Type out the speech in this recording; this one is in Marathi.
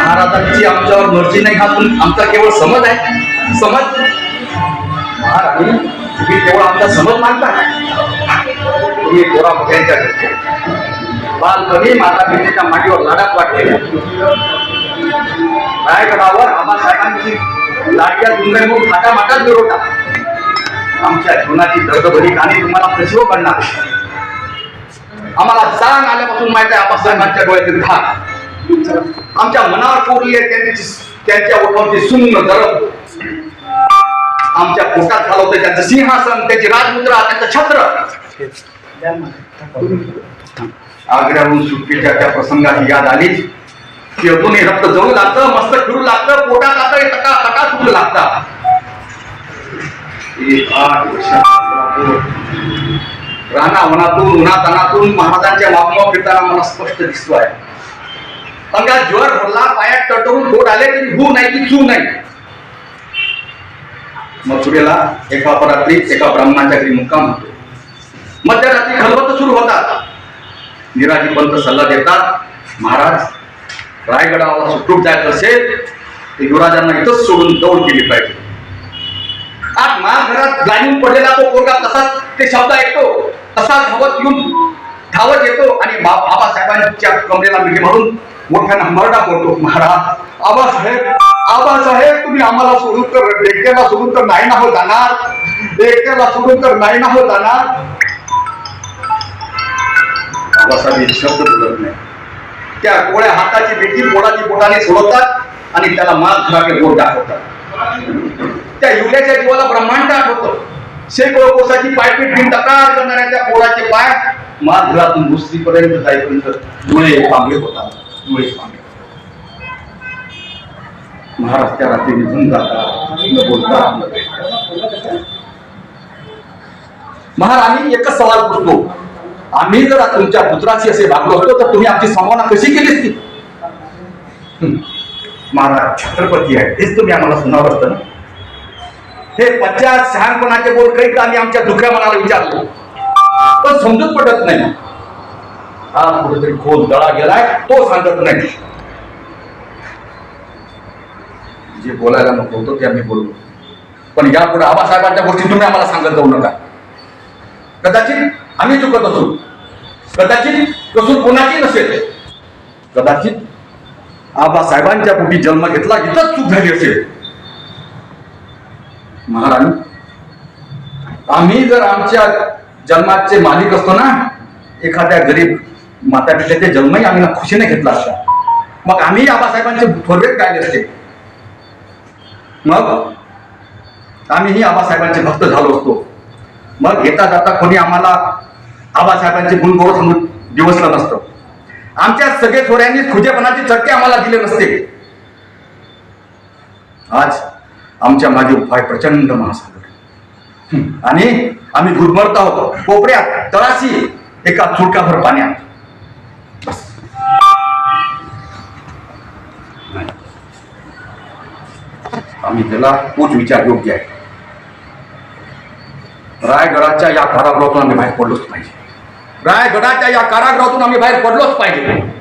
महाराजांची आमच्यावर मर्जी नाही हा आमचा केवळ समज आहे. समज? महाराणी तुम्ही केवळ आमचा समज मानता. तुम्ही थोडा मोठ्यांच्या बालपणी माता पितेच्या माटीवर लाडात वाटलेल्या रायगडावर आबासाहेबांची लाडक्या सुंदर म्हणून माटा माटात मिरवता आमच्या जीवनाची दर्दभरी गाणी तुम्हाला प्रसिद्ध पडणार हो आम्हाला जाण आल्यापासून माहिती आहे आबासाहेबांच्या डोळ्यातील घात आमच्या मनावर कोरली आहे त्यांची त्यांच्या ओठावरची सुन्न दरब आमच्या पोटात झालं होतं त्यांचं सिंहासन त्याची राजमुद्रा त्यांचं छत्र. आग्र्याहून सुटकेच्या त्या प्रसंगाची याद आली. की अजूनही रक्त जळू लागतं मस्त फिरू लागतं पोटात आता टका टका सुटू लागता. एक आठ वर्षापूर्वी राणा उन्हातानातून महाराजांच्या मागोमाग फिरताना मला स्पष्ट दिसतो आहे अंगात ज्वर भरला पायात टटवून बोट आले तरी हू नाही की चू नाही. मथुरेला एका अपरात्री एका ब्राह्मणाच्या घरी मुक्काम होतो. मध्यरात्री खलबत सुरू होतात. निराजी पंत सल्ला देतात महाराज रायगडावर सुटूक जायचं असेल तर युवराजांना इथंच सोडून दौड केली पाहिजे. आज महाघरात गाडीहून पडलेला तो पोरगा तसाच ते शब्द ऐकतो तसाच धावत येऊन धावत येतो आणि बा- बाबासाहेबांच्या कमरेला मिठी मारून मोठ्यानं मरडा बोलतो महाराज आबासाहेब आबासाहेब तुम्ही आम्हाला सोडून तर एकट्याला सोडून तर नाही ना हो जाणार. एकट्याला सोडून तर नाही ना हो जाणार. आबासाहेब हे शब्द बोलत नाही. त्या गोळ्या हाताची बेटी पोटाची पोटाने सोडवतात आणि त्याला माग घराकडे बोट दाखवतात. त्या युल्याच्या जीवाला ब्रह्मांड आठवतं. शेकडो कोसाची पायपीट घेऊन तक्रार करणाऱ्या त्या पोळाचे पाय माघरातून दुसरीपर्यंत जाईपर्यंत डोळे पांबळे होतात. डोळे पांगले महाराज त्या रात्री निघून जातात. न बोलता महाराणी एकच सवाल करतो आम्ही जर तुमच्या पुत्राशी असे भागलो असतो तर तुम्ही आमची संभावना कशी केली असती? महाराज छत्रपती आहे. हेच तुम्ही आम्हाला सुनावं असतं ना? हे पचास शहाणपणाचे बोल काही आम्ही आमच्या दुखऱ्या मनाला विचारतो. पण समजूत पडत नाही. हा कुठेतरी खोल दळा गेलाय तो सांगत नाही. जे बोलायला नको होतं ते आम्ही बोललो. पण यापुढे आबासाहेबांच्या गोष्टी तुम्ही आम्हाला सांगत जाऊ नका. कदाचित आम्ही चुकत असू. कदाचित कसून कोणाची नसेल. कदाचित आबासाहेबांच्या पोटी जन्म घेतला इथंच चूक झाली असेल. महाराणी आम्ही जर आमच्या जन्माचे मालिक असतो ना एखाद्या गरीब माता पित्याचे जन्मही आम्ही खुशीने घेतला असता. मग आम्ही आबासाहेबांचे थोरवेत गायले असते मग आम्हीही आबासाहेबांचे भक्त झालो असतो. मग येता जाता कोणी आम्हाला आबासाहेबांचे गुणगौरव समजून दिवसलं नसतं. आमच्या सगळे थोड्यांनी खुजेपणाचे चटके आम्हाला दिले नसते. आज आमच्या मागे उपाय प्रचंड महासागर. आणि आम्ही घुरमरत आहोत कोपऱ्यात तळाशी एका चुटकाभर पाण्यात. आम्ही त्याला पूज विचार योग्य आहे. रायगडाच्या या कारागृहातून आम्ही बाहेर पडलोच पाहिजे. रायगडाच्या या कारागृहातून आम्ही बाहेर पडलोच पाहिजे.